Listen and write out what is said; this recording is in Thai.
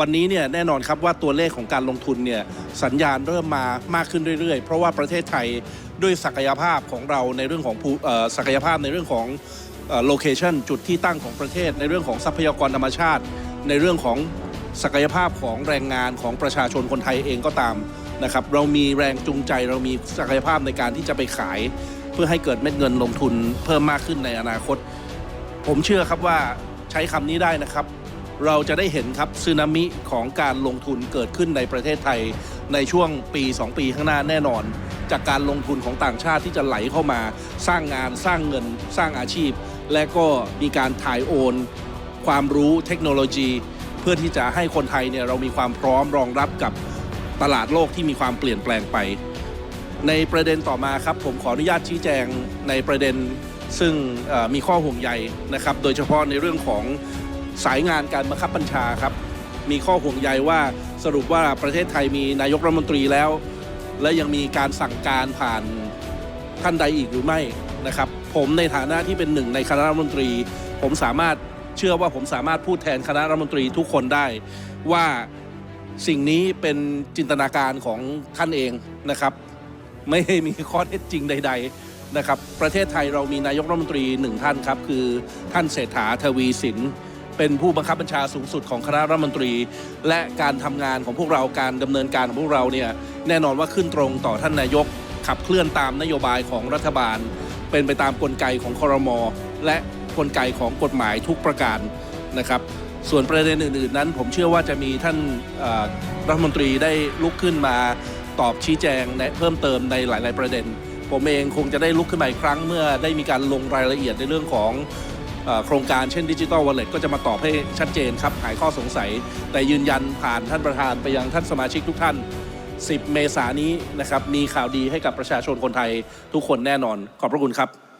วันนี้เนี่ยแน่นอนครับว่าตัวเลขของการลงทุนเนี่ยสัญญาณเริ่มมามากขึ้นเรื่อยๆ เพราะว่าประเทศไทยด้วยศักยภาพของเราในเรื่องของภูศักยภาพในเรื่องของโลเคชันจุดที่ตั้งของประเทศ ในเรื่องของทรัพยากรธรรมชาติ ในเรื่องของศักยภาพของแรงงานของประชาชนคนไทยเองก็ตามนะครับเรามีแรงจูงใจเรามีศักยภาพในการที่จะไปขาย เพื่อให้เกิดเม็ดเงินลงทุนเพิ่มมากขึ้นในอนาคต ผมเชื่อครับว่าใช้คำนี้ได้นะครับ เราจะได้เห็นครับสึนามิของการลงทุนเกิดขึ้นในประเทศไทย ในช่วงปี 2 ปีข้างหน้าแน่นอน จากการลงทุนของต่างชาติที่จะไหลเข้ามา สร้างงานสร้างเงิน สร้างอาชีพ และก็มีการถ่ายโอน ความรู้เทคโนโลยี เพื่อที่จะให้คนไทยเนี่ยเรามีความพร้อมรองรับกับตลาดโลกที่มีความเปลี่ยนแปลงไป ในประเด็นต่อมาครับผมขออนุญาตชี้แจงในประเด็นซึ่งมีข้อห่วงใยนะครับ โดยเฉพาะในเรื่องของ สายงานการบังคับบัญชาครับ มีข้อห่วงใยว่าสรุปว่าประเทศไทยมีนายกรัฐมนตรีแล้ว และยังมีการสั่งการผ่านท่านใดอีกหรือไม่นะครับ ผมในฐานะที่เป็นหนึ่งในคณะรัฐมนตรี ผมสามารถเชื่อว่าผมสามารถพูดแทนคณะรัฐมนตรีทุกคนได้ว่าสิ่งนี้เป็นจินตนาการของท่านเองนะครับ ไม่มีข้อเท็จจริงใด ๆนะครับ ประเทศไทยเรามีนายกรัฐมนตรีหนึ่งท่านครับ คือท่านเศรษฐาทวีสิน เป็นผู้บังคับบัญชาสูงสุดของคณะรัฐมนตรี และการทำงานของพวกเราการดำเนินการของพวกเราเนี่ยแน่นอนว่าขึ้นตรงต่อท่านนายก ขับเคลื่อนตามนโยบายของรัฐบาล เป็นไปตามกลไกของคอรมอและกลไกของกฎหมายทุกประการนะครับ ส่วนประเด็นอื่น ๆ นั้น ผมเชื่อว่าจะมีท่านรัฐมนตรีได้ลุกขึ้นมาตอบชี้แจงและเพิ่มเติมในหลาย ๆ ประเด็น ผมเองคงจะได้ลุกขึ้นมาอีกครั้งเมื่อได้มีการลงรายละเอียดในเรื่องของ โครงการเช่นดิจิ t a l วอลเล็ตก็จะมาตอบให้ชัดเจนครับหายข้อสงสัย แต่ยืนยันผ่านท่านประธานไปยังท่านสมาชิกทุกท่าน 10 เมษายนนี้นะครับมีข่าวดีให้กับประชาชนคนไทยทุกคนแน่นอนขอบพระคุณครับ